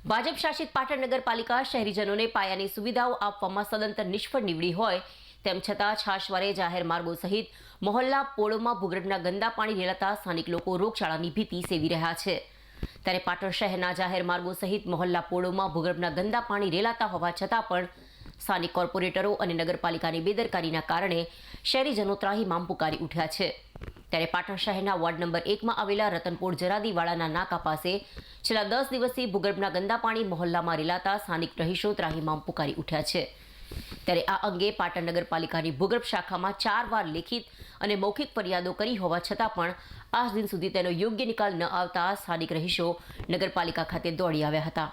ભાજપ શાસિત પાટણ નગરપાલિકા શહેરીજનોને પાયાની સુવિધાઓ આપવામાં સદંતર નિષ્ફળ નીવડી હોય તેમ છતાં છાશવારે જાહેર માર્ગો સહિત મોહલ્લા પોળોમાં ભૂગર્ભના ગંદા પાણી રેલાતા સ્થાનિક લોકો રોગચાળાની ભીતિ સેવી રહ્યા છે. ત્યારે પાટણ શહેરના જાહેર માર્ગો સહિત મોહલ્લા પોળોમાં ભૂગર્ભના ગંદા પાણી રેલાતા હોવા છતાં પણ સ્થાનિક કોર્પોરેટરો અને નગરપાલિકાની બેદરકારીના કારણે શહેરીજનો ત્રાહીમામ પુકારી ઉઠ્યા છે. ત્યારે પાટણ શહેરના વોર્ડ નંબર એકમાં આવેલા રતનપુર જરાદીવાળાના નાકા પાસે છેલ્લા દસ દિવસથી ભૂગર્ભના ગંદા પાણી મહોલ્લામાં રેલાતા સ્થાનિક રહીશો ત્રાહીમામ પુકારી ઉઠ્યા છે. ત્યારે આ અંગે પાટણ નગરપાલિકાની ભૂગર્ભ શાખામાં ચાર વાર લેખિત અને મૌખિક ફરિયાદો કરી હોવા છતાં પણ આજ દિન સુધી તેનો યોગ્ય નિકાલ ન આવતા સ્થાનિક રહીશો નગરપાલિકા ખાતે દોડી આવ્યા હતા.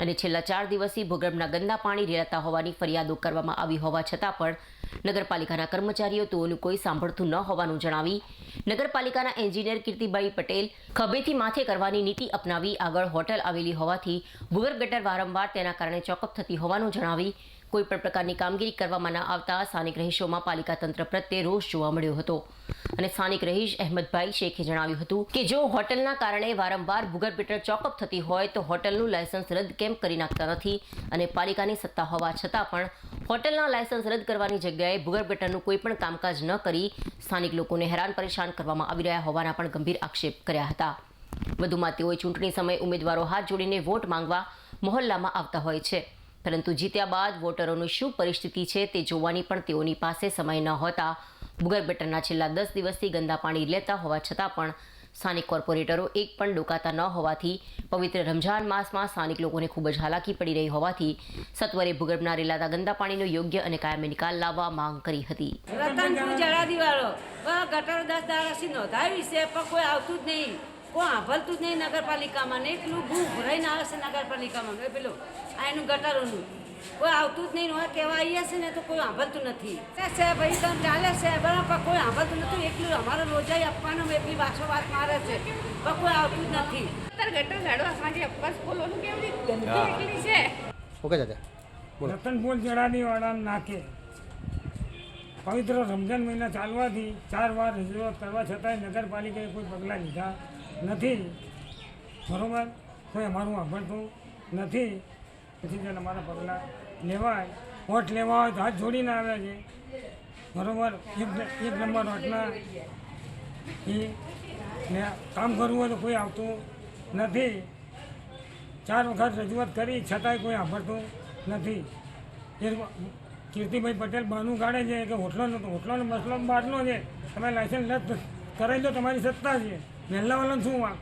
અને છેલ્લા ચાર દિવસથી ભૂગર્ભના ગંદા પાણી રેલાતા હોવાની ફરિયાદો કરવામાં આવી હોવા છતાં પણ નગરપાલિકાના કર્મચારીઓ તેઓનું કોઈ સાંભળતું ન હોવાનું જણાવી નગરપાલિકાના એન્જિનિયર કીર્તિભાઈ પટેલ ખભેથી માથે કરવાની નીતિ અપનાવી આગળ હોટલ આવેલી હોવાથી ભૂગર્ભ ગટર વારંવાર તેના કારણે ચોકઅપ થતી હોવાનું જણાવી કોઈ પણ પ્રકારની કામગીરી કરવામાં ન આવતા સ્થાનિક રહીશોમાં પાલિકા તંત્ર પ્રત્યે રોષ જોવા મળ્યો હતો. અને સ્થાનિક રહીશ અહેમદભાઈ શેખે જણાવ્યું હતું કે જો હોટલના કારણે વારંવાર ભૂગર્ભ ગટર ચોકઅપ થતી હોય તો હોટલનું લાયસન્સ રદ કેમ કરી નાખતા નથી અને પાલિકાની સત્તા હોવા છતાં પણ હોટલના લાયસન્સ રદ કરવાની જગ્યાએ ભૂગર્ભ ગટરનું કોઈ કામકાજ ન કરી સ્થાનિક લોકોને હેરાન પરેશાન કરવામાં આવી રહ્યા હોવાના પણ ગંભીર આક્ષેપ કર્યા હતા. વધુમાં તેઓએ ચૂંટણી સમયે ઉમેદવારો હાથ જોડીને વોટ માંગવા મોહલ્લામાં આવતા હોય છે. પરંતુ જીત્યા બાદ વોટરોની શું પરિસ્થિતિ છે તે જોવાની પણ તેઓની પાસે સમય ન હોતા ભૂગર્ભ ગટરના છેલ્લા દસ દિવસથી ગંદા પાણી લેતા હોવા છતાં પણ સ્થાનિક કોર્પોરેટરો એક પણ ડોકાતા ન હોવાથી પવિત્ર રમઝાન માસમાં સ્થાનિક લોકોને ખૂબ જ હાલાકી પડી રહી હોવાથી સત્વરે ભૂગર્ભના રેલાતા ગંદા પાણીનો યોગ્ય અને કાયમી નિકાલ લાવવા માંગ કરી હતી. ગટર દસ દાડાથી પણ કોઈ આવતું જ નહીં. કોઈ સાંભળતું જ નહીં નગરપાલિકામાં. ને એટલું ભૂ ભરાઈને આવે છે નગરપાલિકામાં. પેલું, આ એનું ગટરોનું. કોઈ આવતું જ નહીં હોય કહેવા આવીએ છે ને તો કોઈ સાંભળતું નથી. છે ભાઈ તમે ચાલે છે. બરાબર પણ કોઈ સાંભળતું નથી. એટલું અમારો રોજાઈ આપવાનો એટલી વાસો વાત મારે છે. પણ કોઈ આવતું જ નથી. ગટર લડવા સાંજે બસ બોલવાનું કેવડી ગંદી એટલી છે? ઓકે દાદા બોલો. રતનપુર જડાદીવાળા નાકે પવિત્ર રમજાન મહિના ચાલવાથી ચાર વાર રજૂઆત કરવા છતાંય નગરપાલિકાએ કોઈ પગલાં લીધા નથી. બરોબર? કોઈ અમારું સાંભળતું નથી. જેને અમારા પગલાં લેવાય વોટ લેવા હોય તો હાથ જોડીને આવે છે. બરાબર, એક નંબર વોટના એ ને કામ કરવું હોય તો કોઈ આવતું નથી. ચાર વખત રજૂઆત કરી, છતાંય કોઈ સાંભળતું નથી. એ કીર્તિભાઈ પટેલ બહાનું કાઢે છે કે હોટલોનો હોટલોનો મસલો બહારનો છે. તમે લાઇસન્સ રદ કરાવી દો, તમારી સત્તા છે. મહેલાવાળાને શું વાંક